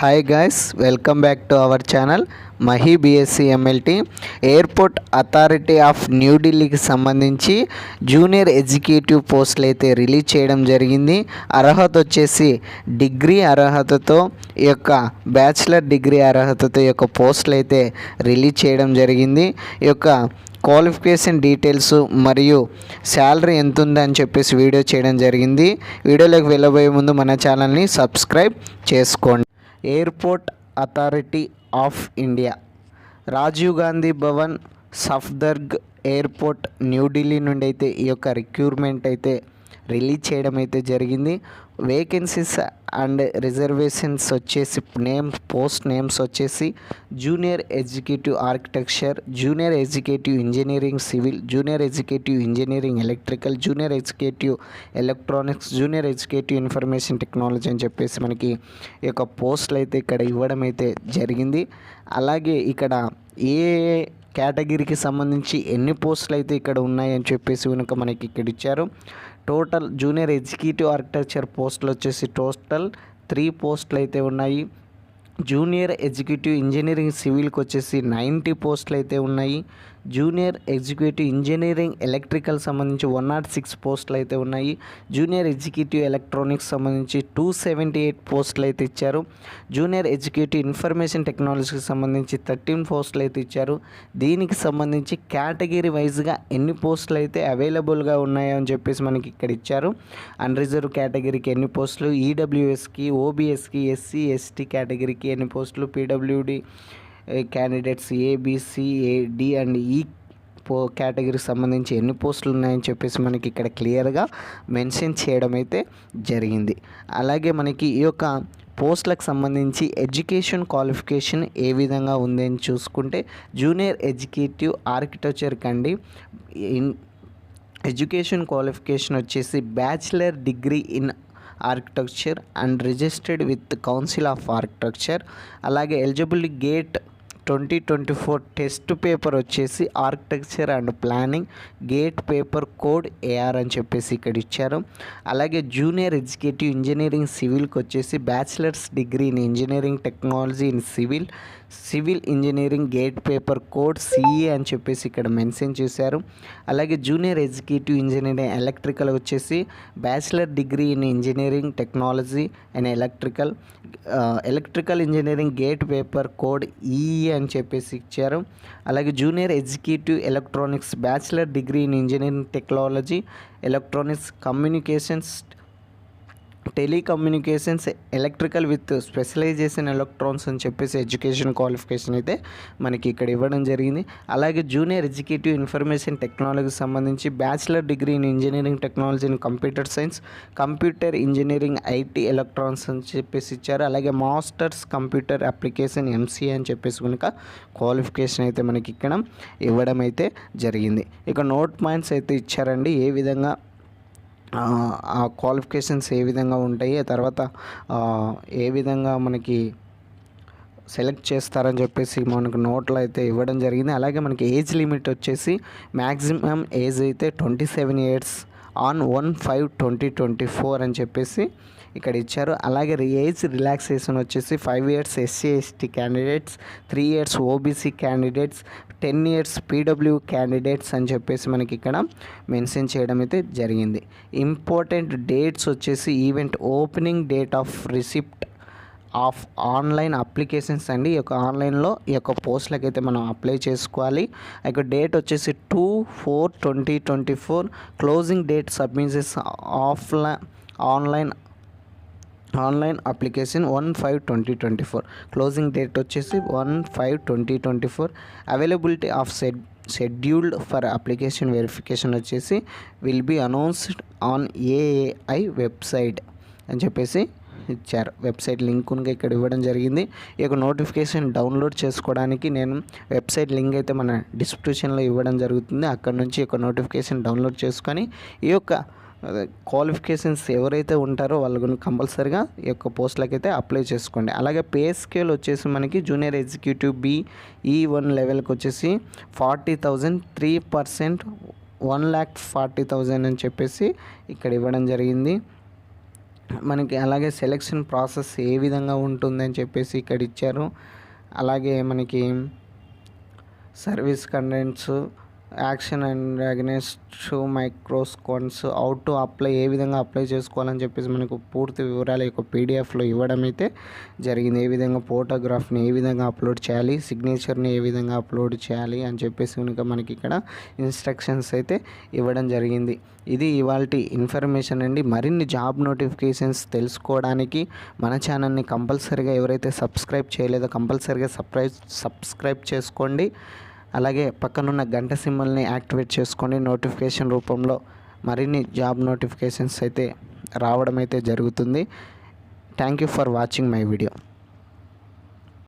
Hi guys welcome back to our channel Mahi BSc MLT airport authority of న్యూఢిల్లీకి సంబంధించి junior executive పోస్టులు అయితే release చేయడం జరిగింది. అర్హత వచ్చేసి డిగ్రీ అర్హతతో ఈ యొక్క బ్యాచిలర్ డిగ్రీ అర్హతతో ఈ యొక్క పోస్టులు అయితే రిలీజ్ చేయడం జరిగింది. ఈ యొక్క క్వాలిఫికేషన్ డీటెయిల్స్ మరియు శాలరీ ఎంత ఉందని చెప్పేసి వీడియో చేయడం జరిగింది. వీడియోలోకి వెళ్ళబోయే ముందు మన ఛానల్ని సబ్స్క్రైబ్ చేసుకోండి. Airport authority of India. Rajiv Gandhi Bhavan Safdarjung airport New Delhi నుండి అయితే ఈ యొక్క రిక్రూట్మెంట్ అయితే రిలీజ్ చేయడం అయితే జరిగింది. వేకెన్సీస్ అండ్ రిజర్వేషన్స్ వచ్చేసి నేమ్ పోస్ట్ నేమ్స్ వచ్చేసి junior executive architecture junior executive engineering civil junior executive engineering electrical junior executive electronics junior executive information technology అని చెప్పేసి మనకి ఈ యొక్క పోస్టులు అయితే ఇక్కడ ఇవ్వడం అయితే జరిగింది. అలాగే ఇక్కడ ఏ కేటగిరీకి సంబంధించి ఎన్ని పోస్టులు అయితే ఇక్కడ ఉన్నాయని చెప్పేసి కనుక మనకి ఇక్కడ ఇచ్చారు. టోటల్ జూనియర్ ఎగ్జిక్యూటివ్ ఆర్కిటెక్చర్ పోస్టులు వచ్చేసి టోటల్ త్రీ పోస్టులు అయితే ఉన్నాయి. జూనియర్ ఎగ్జిక్యూటివ్ ఇంజనీరింగ్ సివిల్కి వచ్చేసి నైంటీ పోస్టులు అయితే ఉన్నాయి. జూనియర్ ఎగ్జిక్యూటివ్ ఇంజనీరింగ్ ఎలక్ట్రికల్ సంబంధించి వన్ నాట్ సిక్స్ పోస్టులు అయితే ఉన్నాయి. జూనియర్ ఎగ్జిక్యూటివ్ ఎలక్ట్రానిక్స్ సంబంధించి టూ సెవెంటీ ఎయిట్ పోస్టులు అయితే ఇచ్చారు. జూనియర్ ఎగ్జిక్యూటివ్ ఇన్ఫర్మేషన్ టెక్నాలజీకి సంబంధించి థర్టీన్ పోస్టులు అయితే ఇచ్చారు. దీనికి సంబంధించి కేటగిరీ వైజ్గా ఎన్ని పోస్టులు అయితే అవైలబుల్గా ఉన్నాయో అని చెప్పేసి మనకి ఇక్కడ ఇచ్చారు. అన్రిజర్వ్ కేటగిరీకి ఎన్ని పోస్టులు? ఈడబ్ల్యూఎస్కి ఓబీఎస్కి ఎస్సీ ఎస్టీ కేటగిరీకి ఎన్ని పోస్టులు? పీడబ్ల్యూడి క్యాండిడేట్స్ ఏబిసిఏడి అండ్ ఈ పో కేటగిరీకి సంబంధించి ఎన్ని పోస్టులు ఉన్నాయని చెప్పేసి మనకి ఇక్కడ క్లియర్గా మెన్షన్ చేయడం అయితే జరిగింది. అలాగే మనకి ఈ యొక్క పోస్టులకు సంబంధించి ఎడ్యుకేషన్ క్వాలిఫికేషన్ ఏ విధంగా ఉంది అని చూసుకుంటే జూనియర్ ఎడ్యుకేటివ్ ఆర్కిటెక్చర్ కండి ఇన్ ఎడ్యుకేషన్ క్వాలిఫికేషన్ వచ్చేసి bachelor degree in architecture and registered with council of architecture అలాగే eligible GATE twenty twenty four test paper వచ్చేసి architecture and planning GATE paper code AR అని చెప్పేసి ఇక్కడ ఇచ్చారు. అలాగే జూనియర్ ఎగ్జిక్యూటివ్ ఇంజనీరింగ్ సివిల్కి వచ్చేసి bachelors degree in engineering technology in civil civil engineering GATE paper code CE అని చెప్పేసి ఇక్కడ మెన్షన్ చేశారు. అలాగే జూనియర్ ఎగ్జిక్యూటివ్ ఇంజనీరింగ్ ఎలక్ట్రికల్ వచ్చేసి bachelor degree in engineering technology and electrical electrical engineering GATE paper code EE అని చెప్పేసి ఇచ్చారు. అలాగే junior executive electronics bachelor degree in engineering technology electronics communications telecommunications electrical with specialization electronics అని చెప్పేసి education qualification అయితే మనకి ఇక్కడ ఇవ్వడం జరిగింది. అలాగే జూనియర్ ఎగ్జిక్యూటివ్ ఇన్ఫర్మేషన్ టెక్నాలజీకి సంబంధించి bachelor degree in engineering technology in computer science computer engineering IT electronics అని చెప్పేసి ఇచ్చారు. అలాగే మాస్టర్స్ కంప్యూటర్ అప్లికేషన్ ఎంసీఏ అని చెప్పేసి కనుక క్వాలిఫికేషన్ అయితే మనకి ఇక్కడ ఇవ్వడం అయితే జరిగింది. ఇక నోట్ పాయింట్స్ అయితే ఇచ్చారండి. ఏ విధంగా ఆ క్వాలిఫికేషన్స్ ఏ విధంగా ఉంటాయి ఆ తర్వాత ఏ విధంగా మనకి సెలెక్ట్ చేస్తారని చెప్పేసి మనకు నోట్లో అయితే ఇవ్వడం జరిగింది. అలాగే మనకి ఏజ్ లిమిట్ వచ్చేసి మ్యాక్సిమం ఏజ్ అయితే twenty seven years on one five twenty twenty four అని చెప్పేసి ఇక్కడ ఇచ్చారు. అలాగే ఏజ్ రిలాక్సేషన్ వచ్చేసి five years SC ST candidates three years OBC candidates ten years PW candidates అని చెప్పేసి మనకి ఇక్కడ మెన్షన్ చేయడం అయితే జరిగింది. ఇంపార్టెంట్ డేట్స్ వచ్చేసి event opening date of receipt of online applications అండి. ఈ యొక్క ఆన్లైన్లో ఈ యొక్క పోస్టులకు అయితే మనం అప్లై చేసుకోవాలి. యొక్క డేట్ వచ్చేసి two four twenty twenty four. Closing date submissions offline online online application one five twenty twenty four. Closing date వచ్చేసి one five twenty twenty four. Availability of said schedule for application verification వచ్చేసి will be announced on AAI website అని చెప్పేసి ఇచ్చారు. Website link కనుక ఇక్కడ ఇవ్వడం జరిగింది. ఈ యొక్క నోటిఫికేషన్ డౌన్లోడ్ చేసుకోవడానికి నేను వెబ్సైట్ లింక్ అయితే మన డిస్క్రిప్షన్లో ఇవ్వడం జరుగుతుంది. అక్కడ నుంచి ఒక నోటిఫికేషన్ డౌన్లోడ్ చేసుకొని ఈ యొక్క క్వాలిఫికేషన్స్ ఎవరైతే ఉంటారో వాళ్ళు కంపల్సరిగా కంపల్సరీగా ఈ యొక్క పోస్టులకైతే అప్లై చేసుకోండి. అలాగే పే స్కేల్ వచ్చేసి మనకి junior executive B e E one లెవెల్కి వచ్చేసి forty thousand three percent one lakh forty thousand అని చెప్పేసి ఇక్కడ ఇవ్వడం జరిగింది. మనకి అలాగే సెలెక్షన్ ప్రాసెస్ ఏ విధంగా ఉంటుందని చెప్పేసి ఇక్కడ ఇచ్చారు. అలాగే మనకి service contents action and against మైక్రోస్కోన్స్ out to apply ఏ విధంగా అప్లై చేసుకోవాలని చెప్పేసి మనకు పూర్తి వివరాలు యొక్క పీడిఎఫ్లో ఇవ్వడం అయితే జరిగింది. ఏ విధంగా ఫోటోగ్రాఫ్ని ఏ విధంగా అప్లోడ్ చేయాలి సిగ్నేచర్ని ఏ విధంగా అప్లోడ్ చేయాలి అని చెప్పేసి కనుక మనకి ఇక్కడ ఇన్స్ట్రక్షన్స్ అయితే ఇవ్వడం జరిగింది. ఇది ఇవాళ ఇన్ఫర్మేషన్ అండి. మరిన్ని జాబ్ నోటిఫికేషన్స్ తెలుసుకోవడానికి మన ఛానల్ని కంపల్సరీగా ఎవరైతే సబ్స్క్రైబ్ చేయలేదో కంపల్సరీగా సబ్స్క్రైబ్ సబ్స్క్రైబ్ చేసుకోండి. అలాగే పక్కనున్న గంట సింబల్ని యాక్టివేట్ చేసుకొని నోటిఫికేషన్ రూపంలో మరిన్ని జాబ్ నోటిఫికేషన్స్ అయితే రావడం అయితే జరుగుతుంది. Thank you for watching my video